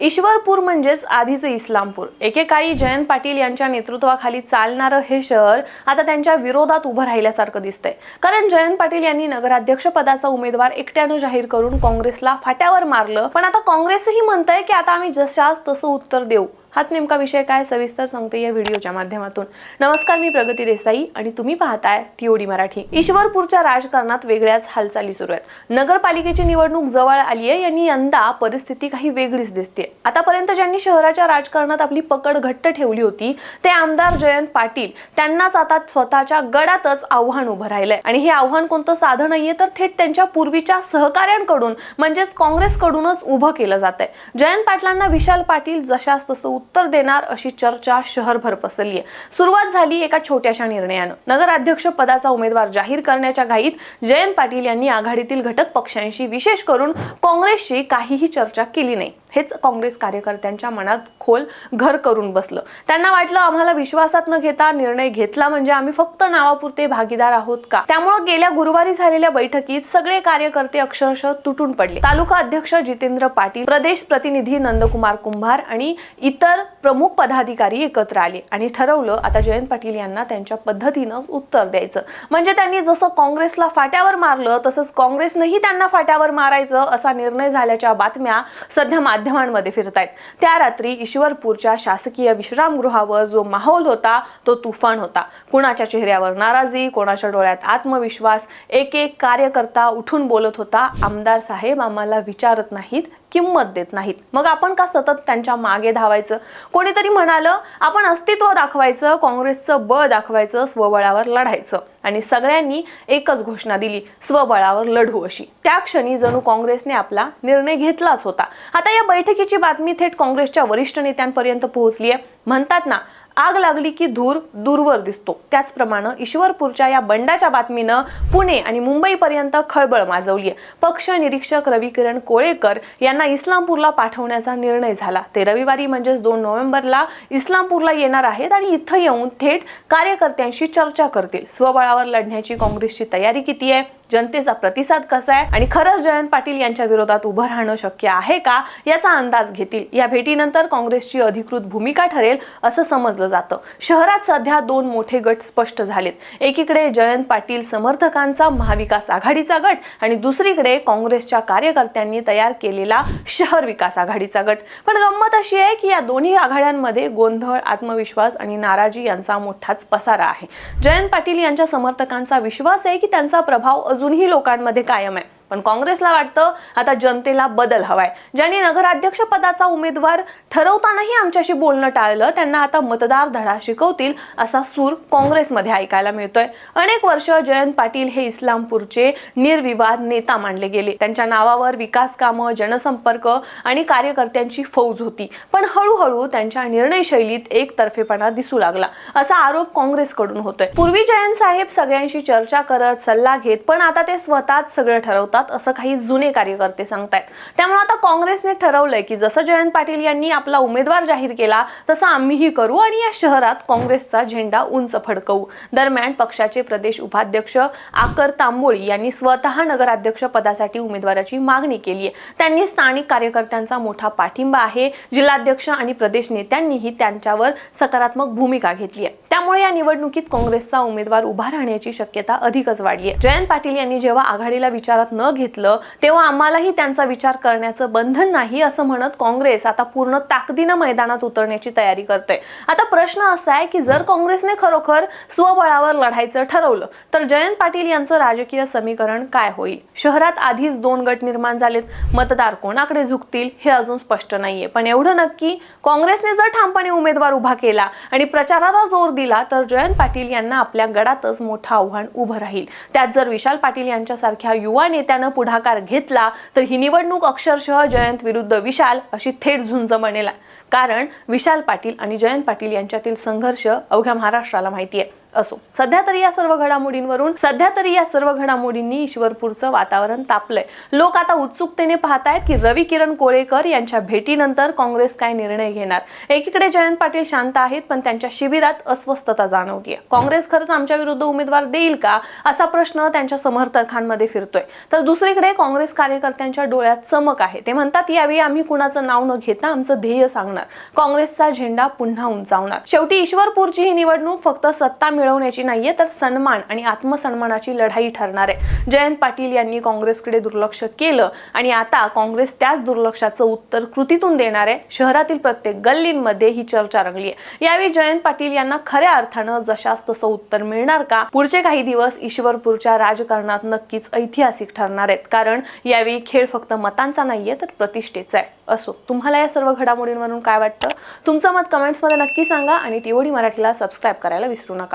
ईश्वरपूर म्हणजेच आधीचे इस्लामपूर. एकेकाळी जयंत पाटील यांच्या नेतृत्वाखाली चालणारं हे शहर आता त्यांच्या विरोधात उभं राहिल्यासारखं दिसतंय. कारण जयंत पाटील यांनी नगराध्यक्ष पदाचा उमेदवार एकट्यानं जाहीर करून काँग्रेसला फाट्यावर मारलं. पण आता काँग्रेसही म्हणतंय की आता आम्ही जशास तसं उत्तर देऊ. हाच नेमका विषय काय सविस्तर सांगते या व्हिडिओच्या माध्यमातून. नमस्कार मी प्रगती देसाई आणि तुम्ही पाहताय टीओडी मराठी. ईश्वरपूरच्या राजकारणात वेगळ्याच हालचाली सुरू आहेत. नगरपालिकेची निवडणूक जवळ आली आहे यांनी यंदा परिस्थिती काही वेगळीच दिसते आतापर्यंत ज्यांनी शहराच्या राजकारणात आपली पकड घट्ट ठेवली होती ते आमदार जयंत पाटील. त्यांनाच आता स्वतःच्या गडातच आव्हान उभं राहिलंय. आणि हे आव्हान कोणतं साधं नाहीये तर थेट त्यांच्या पूर्वीच्या सहकाऱ्यांकडून म्हणजेच काँग्रेसकडूनच उभं केलं जात आहे जयंत पाटलांना विशाल पाटील जशास तसं उत्तर देणार अशी चर्चा शहरभर पसरली आहे सुरुवात झाली एका छोट्याशा निर्णयानं. नगराध्यक्ष पदाचा उमेदवार जाहीर करण्याच्या घाईत जयंत पाटील यांनी आघाडीतील घटक पक्षांशी विशेष करून काँग्रेसशी काहीही चर्चा केली नाही. हेच काँग्रेस कार्यकर्त्यांच्या मनात खोल घर करून बसलं. त्यांना वाटलं आम्हाला विश्वासात न घेता निर्णय घेतला म्हणजे आम्ही फक्त नावापुरते भागीदार आहोत का? त्यामुळे गेल्या गुरुवारी झालेल्या बैठकीत सगळे कार्यकर्ते अक्षरशः तुटून पडले. तालुका अध्यक्ष जितेंद्र पाटील प्रदेश प्रतिनिधी नंदकुमार कुंभार आणि इतर प्रमुख पदाधिकारी एकत्र आले आणि ठरवलं आता जयंत पाटील यांना त्यांच्या पद्धतीनं उत्तर द्यायचं. म्हणजे त्यांनी जसं काँग्रेसला फाट्यावर मारलं तसंच काँग्रेसनंही त्यांना फाट्यावर मारायचं असा निर्णय झाल्याच्या बातम्या सध्या माध्यमांमध्ये फिरत आहेत त्या रात्री ईश्वरपूरच्या शासकीय विश्रामगृहावर जो माहोल होता तो तुफान होता. कुणाच्या चेहऱ्यावर नाराजी कोणाच्या डोळ्यात आत्मविश्वास एक एक कार्यकर्ता उठून बोलत होता आमदार साहेब आम्हाला विचारत नाहीत किंमत देत नाहीत. मग आपण का सतत त्यांच्या मागे धावायचं? कोणीतरी म्हणालं आपण अस्तित्व दाखवायचं काँग्रेसचं बळ दाखवायचं स्वबळावर लढायचं. आणि सगळ्यांनी एकच घोषणा दिली स्वबळावर लढू अशी. त्या क्षणी जणू काँग्रेसने आपला निर्णय घेतलाच होता. आता या बैठकीची बातमी थेट काँग्रेसच्या वरिष्ठ नेत्यांपर्यंत पोहोचली आहे म्हणतात ना आग लागली की धूर दूरवर दिसतो. त्याचप्रमाणे ईश्वरपूरच्या या बंडाच्या बातमीनं पुणे आणि मुंबईपर्यंत खळबळ माजवली आहे पक्ष निरीक्षक रविकिरण कोळेकर यांना इस्लामपूरला पाठवण्याचा निर्णय झाला. ते रविवारी म्हणजेच दोन नोव्हेंबरला इस्लामपूरला येणार आहेत आणि इथं येऊन थेट कार्यकर्त्यांशी चर्चा करतील. स्वबळावर लढण्याची काँग्रेसची तयारी किती आहे जनतेचा प्रतिसाद कसा आहे आणि खरंच जयंत पाटील यांच्या विरोधात उभं राहणं शक्य आहे का याचा अंदाज घेतील. या भेटीनंतर काँग्रेसची अधिकृत भूमिका ठरेल असं समजलं जातं. शहरात सध्या दोन मोठे गट स्पष्ट झालेत. एकीकडे जयंत पाटील समर्थकांचा महाविकास आघाडीचा गट आणि दुसरीकडे काँग्रेसच्या कार्यकर्त्यांनी तयार केलेला शहर विकास आघाडीचा गट. पण गंमत अशी आहे की या दोन्ही आघाड्यांमध्ये गोंधळ आत्मविश्वास आणि नाराजी यांचा मोठाच पसारा आहे. जयंत पाटील यांच्या समर्थकांचा विश्वास आहे की त्यांचा प्रभाव अजूनही लोकांमध्ये कायम आहे. पण काँग्रेसला वाटतं आता जनतेला बदल हवाय. ज्यांनी नगराध्यक्ष पदाचा उमेदवार ठरवतानाही आमच्याशी बोलणं टाळलं त्यांना आता मतदार धडा शिकवतील असा सूर काँग्रेसमध्ये ऐकायला मिळतोय. अनेक वर्ष जयंत पाटील हे इस्लामपूरचे निर्विवाद नेता मानले गेले. त्यांच्या नावावर विकास कामं जनसंपर्क आणि कार्यकर्त्यांची फौज होती. पण हळूहळू त्यांच्या निर्णय शैलीत एकतर्फेपणा दिसू लागला असा आरोप काँग्रेसकडून होतोय. पूर्वी जयंत साहेब सगळ्यांशी चर्चा करत सल्ला घेत पण आता ते स्वतःच सगळं ठरवतात. असं काही जुने कार्यकर्ते सांगतायत. त्यामुळे आता काँग्रेसने ठरवलंय की जसं जयंत पाटील यांनी आपला उमेदवार जाहीर केला तसं आम्हीही करू आणि या शहरात काँग्रेसचा झेंडा उंच फडकवू. दरम्यान पक्षाचे प्रदेश उपाध्यक्ष आकर तांबोळी यांनी स्वतः नगराध्यक्ष पदासाठी उमेदवाराची मागणी केली आहे त्यांनी स्थानिक कार्यकर्त्यांचा मोठा पाठिंबा आहे. जिल्हाध्यक्ष आणि प्रदेश नेत्यांनीही त्यांच्यावर सकारात्मक भूमिका घेतली आहे त्यामुळे या निवडणुकीत काँग्रेसचा उमेदवार उभा राहण्याची शक्यता अधिकच वाढली आहे जयंत पाटील यांनी जेव्हा आघाडीला विचारात न घेतलं तेव्हा आम्हालाही त्यांचा विचार करण्याचं बंधन नाही असं म्हणत काँग्रेस आता पूर्ण ताकदीनं मैदानात उतरण्याची तयारी करते आता प्रश्न असा आहे की जर काँग्रेसने खरोखर स्वबळावर लढायचं ठरवलं तर जयंत पाटील यांचं राजकीय समीकरण काय होईल? शहरात आधीच दोन गट निर्माण झालेत मतदार कोणाकडे झुकतील हे अजून स्पष्ट नाहीये. पण एवढं नक्की काँग्रेसने जर ठामपणे उमेदवार उभा केला आणि प्रचाराला जोर दिला तर जयंत पाटील यांना आपल्या गडातच मोठं आव्हान उभं राहील. त्यात जर विशाल पाटील यांच्यासारख्या युवा नेत्यानं पुढाकार घेतला तर ही निवडणूक अक्षरशः जयंत विरुद्ध विशाल अशी थेट झुंज बनेल. कारण विशाल पाटील आणि जयंत पाटील यांच्यातील संघर्ष अवघ्या महाराष्ट्राला माहिती आहे असो. सध्या तरी या सर्व घडामोडींवरून सध्या तरी या सर्व घडामोडींनी ईश्वरपूरचं वातावरण तापलंय. लोक आता उत्सुकतेने पाहतायत की रवी किरण कोळेकर यांच्या भेटीनंतर काँग्रेस काय निर्णय घेणार? एकीकडे जयंत पाटील शांत आहेत पण त्यांच्या शिबिरात अस्वस्थता जाणवतीये. काँग्रेस खरंच आमच्या विरुद्ध उमेदवार देईल का? असा प्रश्न त्यांच्या समर्थकांमध्ये फिरतोय. तर दुसरीकडे काँग्रेस कार्यकर्त्यांच्या डोळ्यात चमक आहे. ते म्हणतात यावेळी आम्ही कुणाचं नाव न घेता आमचं ध्येय सांगणार. काँग्रेसचा झेंडा पुन्हा उंचावणार. शेवटी ईश्वरपूरची ही निवडणूक फक्त सत्ता मिळवण्याची नाहीये तर सन्मान आणि आत्मसन्मानाची लढाई ठरणार आहे. जयंत पाटील यांनी काँग्रेसकडे दुर्लक्ष केलं आणि आता काँग्रेस त्याच दुर्लक्षाचं उत्तर कृतीतून देणार आहे. शहरातील प्रत्येक गल्लींमध्ये ही चर्चा रंगली आहे. यावेळी जयंत पाटील यांना खऱ्या अर्थानं जशास तसं उत्तर मिळणार का? पुढचे काही दिवस ईश्वरपूरच्या राजकारणात नक्कीच ऐतिहासिक ठरणार आहेत. कारण यावेळी खेळ फक्त मतांचा नाहीये तर प्रतिष्ठेचा आहे. असो तुम्हाला या सर्व घडामोडींवरून काय वाटतं? तुमचं मत कमेंट्समध्ये नक्की सांगा आणि टीओडी मराठीला सबस्क्राईब करायला विसरू नका.